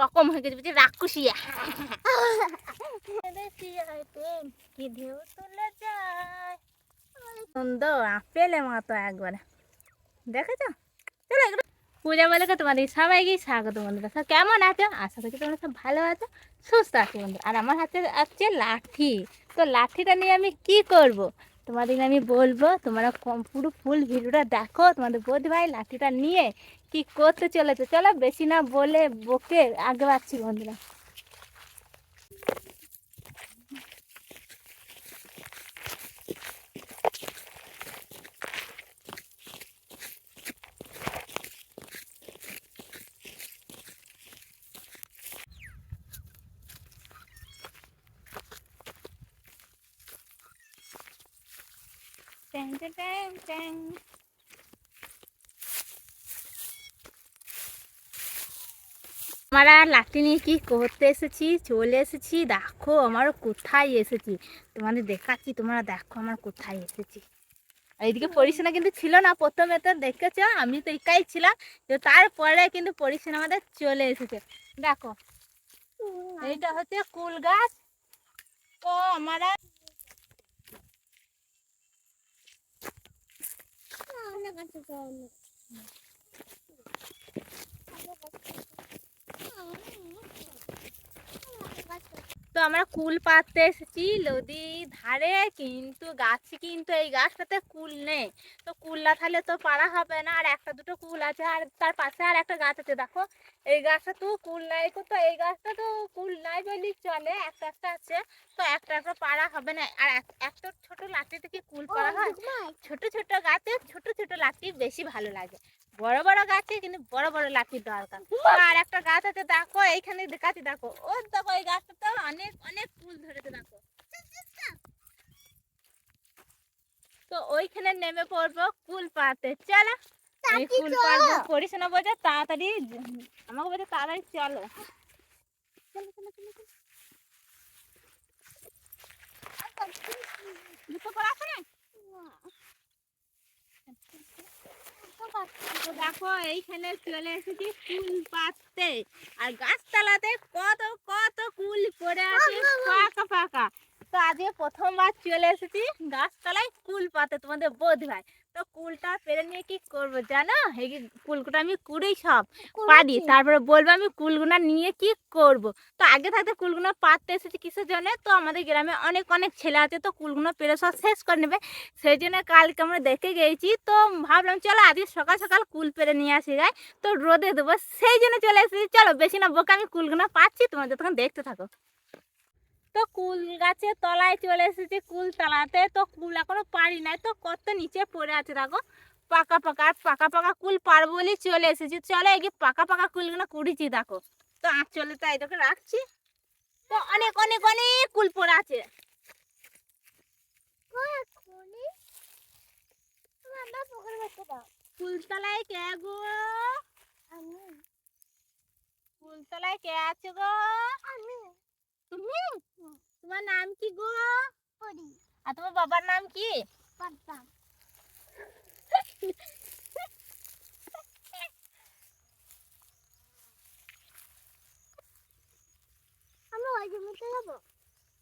রকম হয়ে গেছে বুঝছি রাক্ষসী। কি ঢেউ তুলে যায় সুন্দর আপেলে মতো একবারে। দেখেছ? চলো এগুলো পূজা বলে তোমাদের সবাইকে স্বাগত বন্ধুরা। সব কেমন আছো? আশা করছি তোমরা সব ভালো আছো সুস্থ আছো বন্ধু আর আমার হাতে আছে লাঠি। তো লাঠিটা নিয়ে আমি কি করব? তোমাদের আমি বলব তোমরা পুরো ফুল ভিডিওটা দেখো। তোমাদের বোধ ভাই লাঠিটা নিয়ে কি করতে চলেছে? চলো বেশি না বলে বকে আগে পাচ্ছি বন্ধুরা। ট্যাং ট্যাং আমরা লাঠি নিয়ে কি করতে এসেছি? চলে এসেছি। দেখো আমার কোথায় এসেছি। তোমাদের দেখাচ্ছি, তোমরা দেখো আমার কোথায় এসেছি। আর এদিকে কিন্তু ছিল না, প্রথমে তো দেখেছ, আমি তো একাই ছিলাম। তো তারপরে কিন্তু পরিসেনা আমাদের চলে এসেছে। দেখো, এইটা হচ্ছে কুল গাছ। তো আমরা তো আমরা কুল পাততে এসেছি নদী ধারে কিন্তু গাছে কিন্তু এই গাছটাতে কুল নেই। তো কুল না থাকলে তো পারা হবে না আর একটা দুটো কুল আছে আর তার পাশে আর একটা গাছ আছে দেখো। এই গাছটা তো কুল নাই তো এই গাছটা তো কুল নাই বলি চলে একটা একটা আছে তো একটা একটা পারা হবে না। আর একটা ছোট লাঠিতে কি কুল পারা হয় ছোট ছোট গাছে ছোট ছোট লাঠি বেশি ভালো লাগে। বড় বড় গাছে কিন্তু বড় বড় লাঠির দরকার। আর একটা গাছ আছে দেখো এইখানে দেখাচ্ছি দেখো ও দেখো এই গাছটাতে অনেক অনেক ফুল ধরেছে দেখো। তো ওইখানে নেমে পড়ব কুল পাতে চলো আমি কুল পারব করিস না বোঝে তাড়াতাড়ি আমাকে বলছে তাড়াতাড়ি চলো। চলো, চলো, চলো, চলো। জুতো পরা না? দেখো, এইখানে চলে এসেছি কুল পাততে আর গাছতলাতে কত কত কুল পড়ে আছে, ফাঁকা ফাঁকা। তো আজকে প্রথমবার চলে এসেছি গাছতলায় কুল পাতে তোমাদের বোধ ভাই তো কুলটা পেরে নিয়ে কি করব জানো? এই কুলগুলো আমি কুড়েই সব পারি তারপরে বলব আমি কুলগুনা নিয়ে কি করব। তো আগে থাকতে কুলগুনা পাততে এসেছি কিসের জন্য? তো আমাদের গ্রামে অনেক অনেক ছেলে আছে তো কুলগুনা পেরে সব শেষ করে নেবে। সেই জন্য কালকে আমরা দেখে গেছি তো ভাবলাম চলো আজকে সকাল সকাল কুল পেরে নিয়ে আসি যায় তো রোদে দেবো সেই জন্য চলে এসেছি। চলো বেশি না বোকে আমি কুলগুনা পাচ্ছি তোমার যতক্ষণ দেখতে থাকো। তো কুল গাছে তলায় চলে এসেছি কুল তলাতে। তো কুল এখনও পারি নাই তো কত নিচে পড়ে আছে দেখো। পাকা পাকা আর পাকা পাকা কুল পারব বলেই চলে এসেছি। চলো এই পাকা পাকা কুলগুলো কুড়িছি দেখো। তো আঁচলে তাই তোকে রাখছি। তো অনেক অনেক অনেক কুল পড়ে আছে। কুলতলায় কে গো? কুলতলায় কে আছে গো? তুমি তোমার নাম কি গো আর তোমার বাবার নাম কি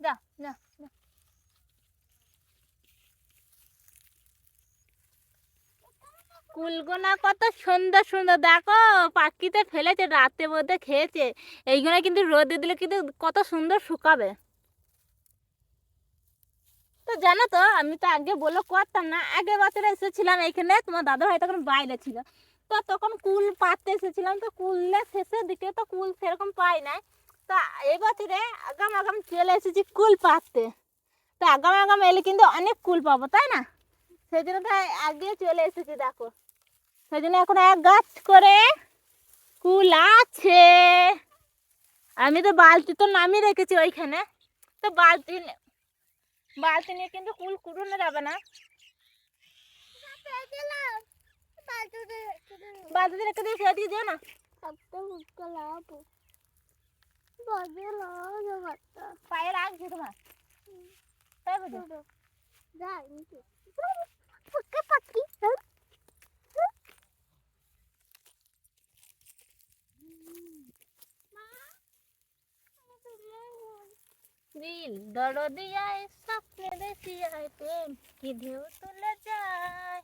যা যা যা। কুলগুনা কত সুন্দর সুন্দর। দেখো পাখিতে ফেলেছে রাতে মধ্যে খেয়েছে। এইগুলো কিন্তু রোদে দিলে কিন্তু কত সুন্দর শুকাবে। তো জানো তো, আমি তো আগে বলে করতাম না আগের বছরে এসেছিলাম এইখানে তোমার দাদা ভাই তখন বাইরে ছিল। তো তখন কুল পাততে এসেছিলাম, তো কুলের শেষের দিকে তো কুল সেরকম পাই নাই। তো এই বছরে আগাম আগাম চলে এসেছি কুল পাততে তো আগাম আগাম এলে কিন্তু অনেক কুল পাবো, তাই না? সেই জন্য তো আগে চলে এসেছি, দেখো। সেই জন্য এখন এক গাছ করে কুল আছে। আমি তো বালতি তো নামিয়ে রেখেছি ওইখানে। তো বালতি বালতি নিয়ে কিন্তু কুল কুড়োনো যাবে না। বালতিতে রেখে দিয়ে সেদিকে যেও না। পায়ে রাখছি তোমার তাই বুঝো দিল দরদিয়ায় স্বপ্নে দেখিয়ায় প্রেম কি ঢেউ তুলে যায়?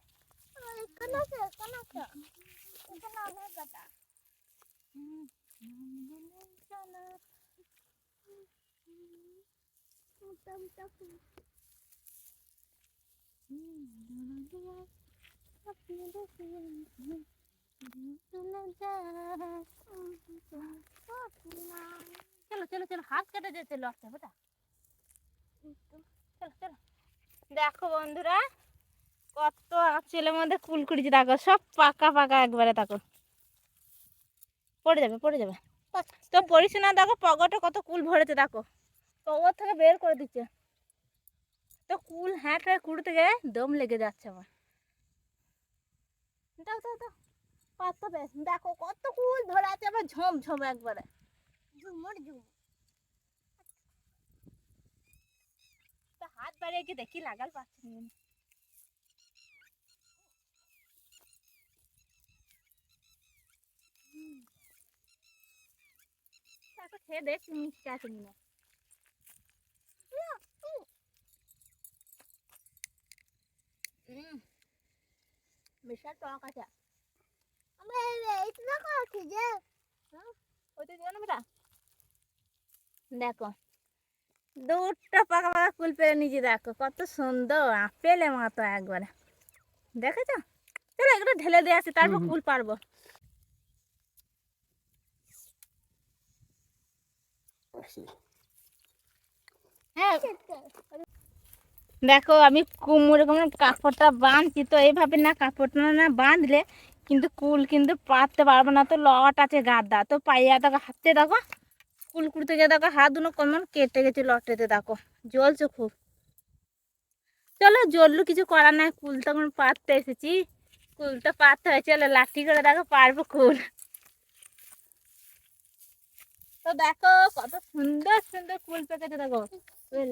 কোন আছে কোন আছে কোন অনেক কথা। চলো চলো চলো চলো, হাত কেটে যেতে লড়তে বেটা চলো চলো। দেখো বন্ধুরা, কত ছেলের মধ্যে কুল কুড়িছে দেখো, সব পাকা পাকা একবারে, দেখো। পড়ে যাবে পড়ে যাবে। তো পড়িস না, দেখো পগটা কত কুল ভরেছে, দেখো। পগর থেকে বের করে দিচ্ছে। কুল হ্যাঁ কুড়তে গিয়ে দম লেগে যাচ্ছে আমার দাও দাও দাও পাতা বেশ দেখো কত কুল ধরে আছে আবার ঝোম ঝোম একবারে ঝুমুর ঝুমুর তো হাত বাড়িয়ে কি দেখি লাগাল পাচ্ছি না খেয়ে দেখ মিষ্টি আছে কিনা হুম বিশাল টক আছে আমি এইটা খাচ্ছি যে ওইটা দিও না বেটা দেখো দুটো পাকা পাকা কুল পেরে নিচে দেখো কত সুন্দর আপেলে মতো একবারে দেখেছ চলো এগুলো ঢেলে দিয়ে আসি তারপর কুল পারব হ্যাঁ দেখো, আমি কুমড়ো কুমড়ো কাপড়টা বাঁধছি, তো এইভাবে না কাপড়টা না বাঁধলে কিন্তু কুল কিন্তু পাততে পারব না, তো লট আছে গাদা। তো পাইয়া দেখো, হাতে দেখো, কুল কুড়তে গিয়ে দেখো, হাত দুনো কেমন কেটে গেছে লটেতে, দেখো, জ্বলছে খুব। চলো, জ্বললো, কিছু করার নাই, কুল তখন পাততে এসেছি। কুলটা পাততে হয় চলো লাঠি করে দেখো, পারব কুল। তো দেখো, কত সুন্দর সুন্দর কুল পেকেছে, দেখো।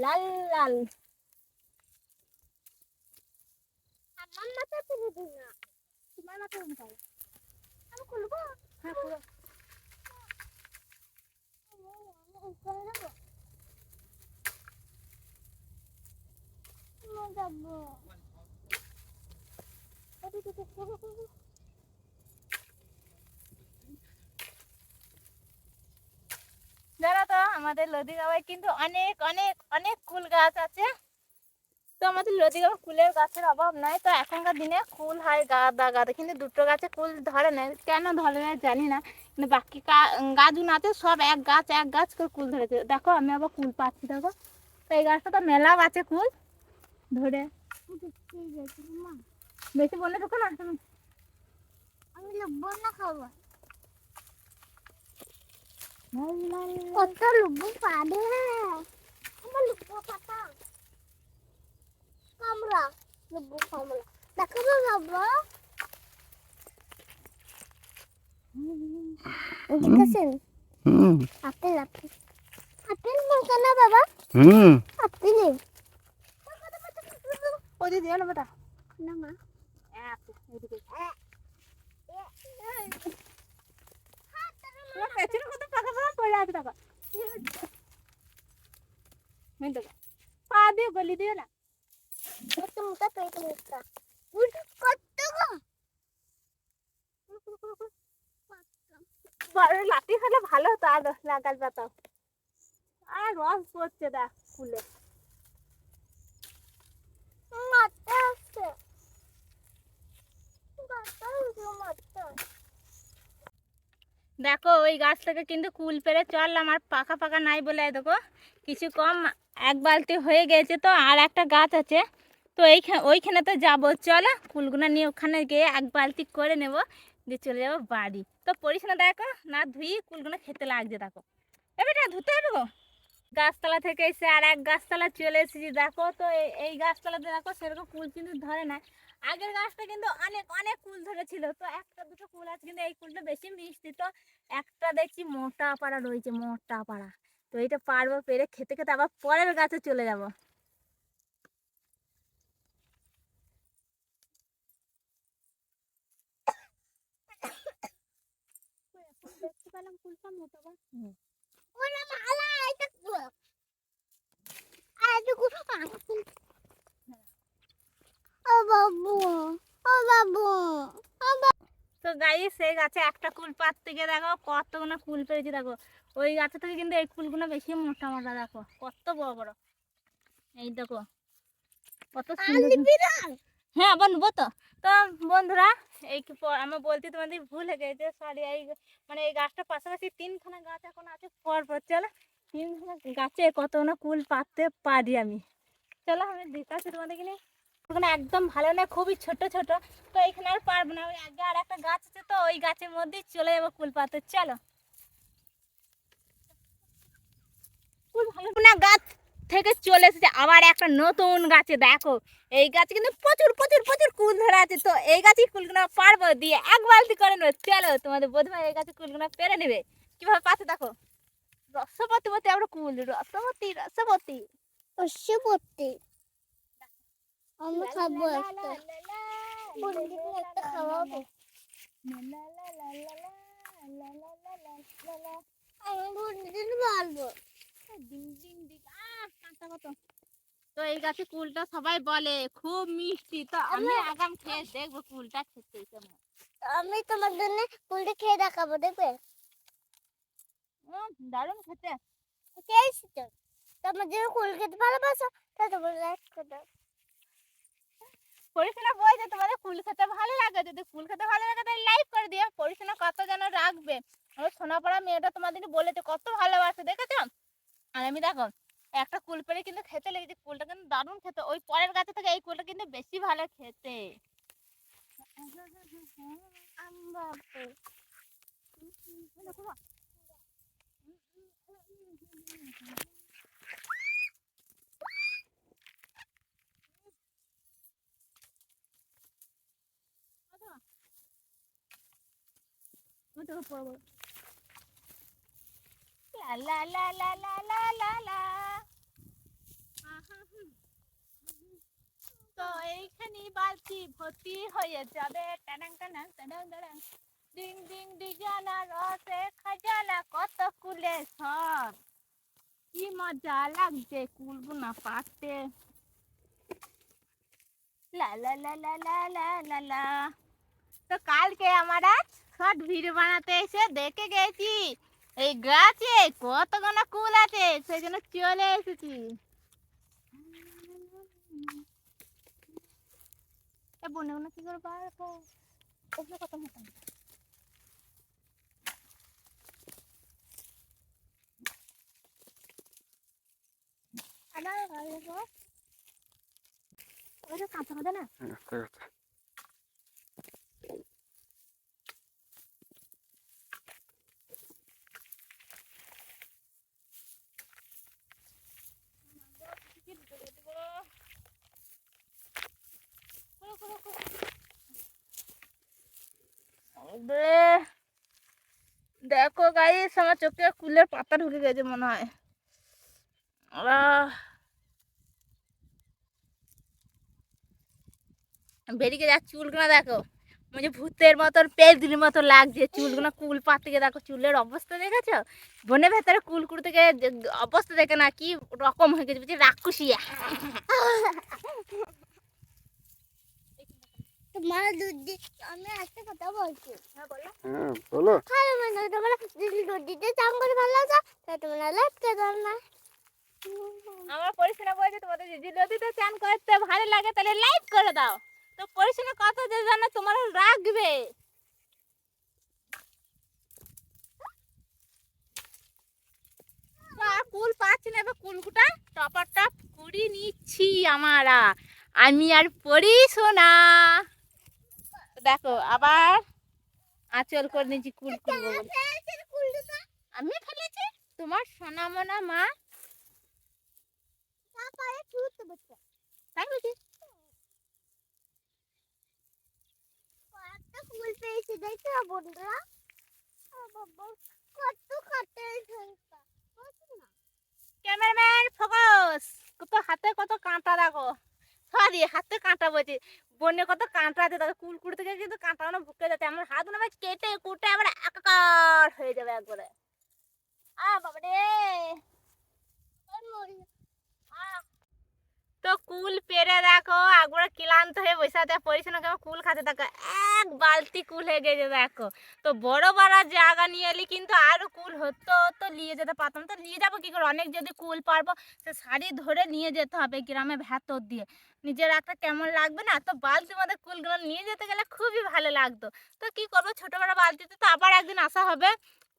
লাল লাল। আমার মাথা তুলে দিন না। তোমার মাথায় আমি খুলবো? হ্যাঁ যাব তো আমাদের লদি গাঁয়ে কিন্তু অনেক অনেক অনেক কুল গাছ আছে। তো আমাদের গাঁয়ে কুলের গাছের অভাব নাই, তো এখনকার দিনে কুল হয় গাদা গাদা, কিন্তু দুটো গাছে কুল ধরে না, কেন ধরে না জানি না, কিন্তু বাকি কা- গাছগুলো আছে, সব এক গাছ এক গাছ করে কুল ধরেছে। দেখো, আমি আবার কুল পাচ্ছি, দেখো। তো এই গাছটা তো মেলা আছে কুল, ধরে। বেশি বলে ঢুকো না আমি লুবো না খাব কত লুবো পাবে? আমার লুবো পাতা কামড়া লুবো কামড়া দেখো তো লুবো দেখেছেন হুম আপেল আপেল আপেল বলছে না বাবা হুম আপেল ওই দিদি না বেটা না মা এদিকে তোমার পেছনে কত পাকা পাকা পড়ে আছে দেখো মেন দেখো পা দিয়ে গলি দিও না লাঠি হলে ভালো হতো আর লাগাল পাতাও আর রস পড়ছে দেখ ফুলে দেখো ওই গাছ থেকে কিন্তু কুল পেরে চললাম আর পাকা পাকা নাই বলে দেখো কিছু কম এক বালতি হয়ে গেছে তো আর একটা গাছ আছে। তো এইখানে ওইখানে তো যাব, চলো। কুলগুলো নিয়ে ওখানে গিয়ে এক বালতি করে নেব, দিয়ে চলে যাব বাড়ি। তো না দেখো, না ধুই কুলগুলো খেতে লাগছে, দেখো। এবারটা ধুতে হবে গো। গাছতলা থেকে এসে আর এক গাছতলা চলে এসেছি, দেখো। তো এই- গাছতলাতে দেখো, সেরকম কুল কিন্তু ধরে না। আগের গাছটা কিন্তু অনেক অনেক কুল ধরেছিল। তো একটা দুটো কুল আছে, কিন্তু এই কুলটা বেশি মিষ্টি। তো একটা দেখছি মোটা পাড়া রয়েছে, মোটা পাড়া। তো এইটা পারব পেরে খেতে খেতে আবার পরের গাছে চলে যাব। গাইস এই গাছে একটা কুল পাত থেকে দেখো কতগুলো কুল পেরেছি দেখো। ওই গাছে থেকে কিন্তু এই কুলগুলো বেশি মোটা মোটা দেখো। কত বড় বড়। এই দেখো কত সুন্দর হ্যাঁ নেব তো। তো বন্ধুরা এই কি আমার বলতে তোমাদের ভুল হয়ে গেছে সরি এই মানে এই গাছটার পাশাপাশি তিনখানা গাছ এখন আছে পর পর চলো। তিনখানা গাছে কত না কুল পাততে পারি আমি। চলো আমি দেখাচ্ছি তোমাদেরকে নিয়ে। ওখানে একদম ভালো না খুবই ছোট ছোট। তো এখানে আর পারব না ওই আগে আর একটা গাছ আছে তো ওই গাছের মধ্যেই চলে যাব কুল পাতে চলো। কুল ভালো না গাছ? থেকে চলে এসেছে আবার একটা নতুন গাছে দেখো এই গাছে কিন্তু প্রচুর প্রচুর প্রচুর কুল ধরে আছে তো এই গাছে কুলগুলো পারব দিয়ে এক বালতি করে নেব চলো তোমাদের বোধ হয় এই গাছে কুলগুলো পেরে নেবে কীভাবে পাতে দেখো রসবতী বতী আমরা কুল রসবতী রসপতি অশ্বপতি আমরা খাব একটা একটা খাওয়াবো আমি বলব তো এই গাছে কুলটা সবাই বলে খুব মিষ্টি। তো আমি আগাম খেয়ে দেখব কুলটা খেতে কেমন। আমি তোমার জন্য কুলটা খেয়ে দেখাবো দেখবে? দারুণ খেতে। কে এসেছ? তোমার জন্য কুল খেতে ভালোবাসো তা তোমার লাইক করে দাও। পরিশোনা বলছে তোমাদের কুল খেতে ভালো লাগে যদি কুল খেতে ভালো লাগে তাহলে লাইক করে দিও। পরিশোনা কত যেন রাখবে। আমার সোনাপাড়া মেয়েটা তোমাদের বলেছে কত ভালোবাসে দেখেছ? আর আমি দেখো, একটা কুল পেরে কিন্তু খেতে লেগেছে, কুলটা কিন্তু দারুণ খেতে। ওই পরের গাছে থেকে এই কুলটা কিন্তু বেশি ভালো খেতে। আমরা লা লা লা লা লা লা লা তো এইখানে বালতি ভর্তি হয়ে যাবে। টানাং টানাং টানাং টানাং ডিং ডিং ডিজানা রসে খাজানা কত কুলে সব। কি মজা লাগছে কুলগুনা পাতে লা লা লা লা লা লা লা লা তো কালকে আমরা শর্ট ভিডিও বানাতে এসে দেখে গেছি। এই গাছে কতগুলো কুল আছে সেই জন্য চলে এসেছি এ বনে বনে কি করে পারব ওগুলো কত মোটা কাঁচা কথা না দেখো গাইস আমার চোখে কুলের পাতা ঢুকে গেছে মনে হয়। বেরিয়ে যাচ্ছে চুলগুলো দেখো। মানে ভূতের মতন পেদির মতো লাগছে চুলগুলো, কুল পাতে গিয়ে দেখো চুলের অবস্থা দেখেছ? বনের ভেতরে কুল কুড়তে গিয়ে অবস্থা দেখে না কি রকম হয়ে গেছে বুঝছি রাক্ষসিয়া তোমার দুধ দি আমি একটা কথা বলছি। হ্যাঁ বলো। হ্যাঁ মানে তোমরা যদি দুধ দিতে চান করে ভালো তোমরা দাও না। আমার পরিশ্রম বলছে তোমাদের যদি নদীতে চান করতে ভালো লাগে তাহলে লাইক করে দাও। তো পরিশ্রম কত যে জানো তোমার রাখবে। কুল পাচ্ছি না এবার কুলকুটা টপার টপ কুড়ি নিচ্ছি আমারা। আমি আর পড়ি শোনা। দেখো আবার আঁচল করে নিচ্ছি কুল কুল আমি ফেলেছি। তোমার সোনা মোনা মা তাই ফুল পেয়েছি দেখছ বন্ধুরা? কত ক্যামেরাম্যান ফোকাস। কত হাতে কত কাঁটা দেখো। সরি হাতে কাঁটা বলছি বনে কত কাঁটা আছে কুল কুড়তে গিয়ে কিন্তু কাঁটা মানে বুকে যাচ্ছে। আমার হাত না কেটে কুটে আবার একাকার হয়ে যাবে একবারে। আ বাবা না। তো কুল পেরে দেখো একবারে ক্লান্ত হয়ে বসে আছে। পরিচ্ছন্ন কেমন কুল খাতে দেখো, এক বালতি কুল হয়ে গেছে, দেখো। তো বড় বড় জায়গা নিয়ে এলে কিন্তু আরও কুল হতো তো নিয়ে যেতে পারতাম। তো নিয়ে যাব কি করে? অনেক যদি কুল পারব, সে শাড়ি ধরে নিয়ে যেতে হবে গ্রামে ভেতর দিয়ে। নিজের একটা কেমন লাগবে না? তো বালতির মধ্যে কুলগুলো নিয়ে যেতে গেলে খুবই ভালো লাগতো। তো কি করব? ছোট বড় বালতিতে তো আবার একদিন আসা হবে।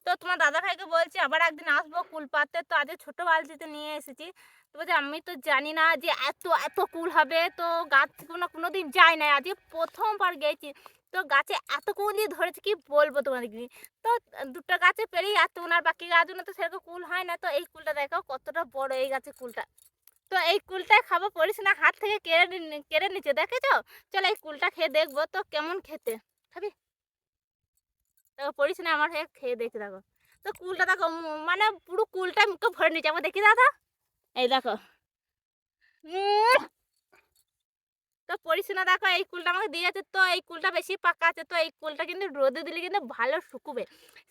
তো তোমার দাদা ভাইকে বলছি, আবার একদিন আসব কুল পাততে তো আজকে ছোটো বালতিতে নিয়ে এসেছি। তো বলছে, আমি তো জানি না যে এত এত কুল হবে। তো গাছ কোনো কোনো দিন যাই না আজকে প্রথমবার গেছি। তো গাছে এত কুল দিয়ে ধরেছে, কি বলব তোমাদেরকে? তো দুটো গাছে পেরেই এত ওনার বাকি গাছগুলো তো সেরকম কুল হয় না। তো এই কুলটা দেখো কতটা বড় এই গাছের কুলটা তো এই কুলটাই খাব পড়িস না, হাত থেকে কেড়ে কেড়ে নিচ্ছে দেখেছ? চলো এই কুলটা খেয়ে দেখব, তো কেমন খেতে, খাবি? দেখো পড়িস না, আমার হয়ে খেয়ে দেখি দেখো। তো কুলটা দেখো মানে পুরো কুলটা মুখে ভরে নিচ্ছে আমার দেখি দাদা? এই দেখো। তো পড়িস না, দেখো, এই কুলটা আমাকে দিয়েছে, তো এই কুলটা বেশি পাকা আছে, তো এই কুলটা কিন্তু রোদে দিলে কিন্তু ভালো শুকুবে।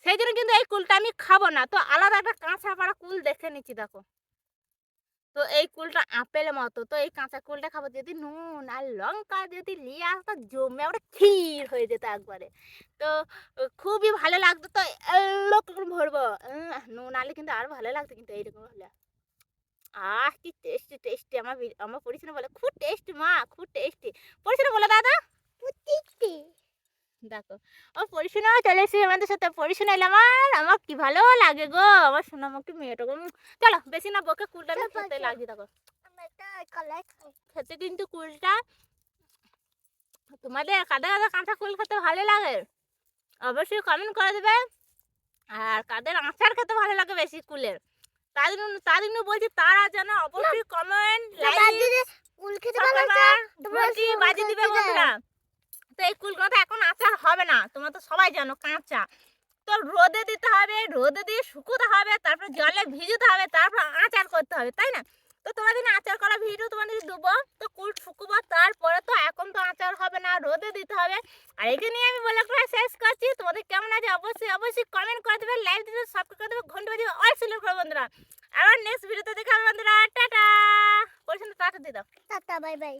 সেই জন্য কিন্তু এই কুলটা আমি খাব না, তো আলাদা একটা কাঁচা পাড়া কুল দেখে নিচ্ছি, দেখো। তো এই কুলটা আপেল মতো। তো এই কাঁচা কুলটা খাব যদি নুন আর লঙ্কা যদি নিয়ে আসতো জমে ওটা ক্ষীর হয়ে যেত একবারে। তো খুবই ভালো লাগতো তো এরকম ভরবো। নুন আলে কিন্তু আরও ভালো লাগতো কিন্তু এইরকম হলে। আহ, কি টেস্টি টেস্টি আমার আমার পরিচয় বলে, খুব টেস্টি মা, খুব টেস্টি পরিচয় বলে দাদা। টিকটি দেখো ও পরিশোনাও চলে এসেছে আমাদের সাথে পরিশোনা এলাম আমার আমার কি ভালো লাগে গো? আমার সোনামাকে মেয়েটা গো চলো বেশি না বকে কুলটা খেতে। লাগছি দেখো। খেতে কিন্তু কুলটা তোমাদের কাদের কাদের কাঁচা কুল খেতে ভালো লাগে? অবশ্যই কমেন্ট করে দেবে। আর কাদের আচার খেতে ভালো লাগে বেশি কুলের। তার জন্য তার জন্য বলছি তারা যেন অবশ্যই কমেন্ট লাইক দাদিরে কুল খেতে ভালো লাগছে তোমরা ঘন্টি শুরু বাজিয়ে করতে দিবে দাও। বন্ধুরা তো এই কুলগুলো তো এখন আচার হবে না তোমরা তো সবাই জানো কাঁচা। তো রোদে দিতে হবে, রোদে দিয়ে শুকোতে হবে, তারপর জলে ভিজাতে হবে, তারপর আচার করতে হবে, তাই না? তো তোমাদের আচার করা ভিডিও তোমাদের দেবো, তো কুল শুকুবো, তারপরে তো এখন তো আচার হবে না, রোদে দিতে হবে। আর এখানে আমি বলে শেষ করছি, তোমাদের কেমন আছে অবশ্যই অবশ্যই কমেন্ট করে দেবে লাইক দিবে সাবস্ক্রাইব করে দেবে, ঘণ্টা বাজিয়ে অল সিলেক্ট করো বন্ধুরা। আবার নেক্সট ভিডিওতে দেখা হবে বন্ধুরা, টাটা। পরিষ্কার টাটা দিয়ে দাও। Tata bye bye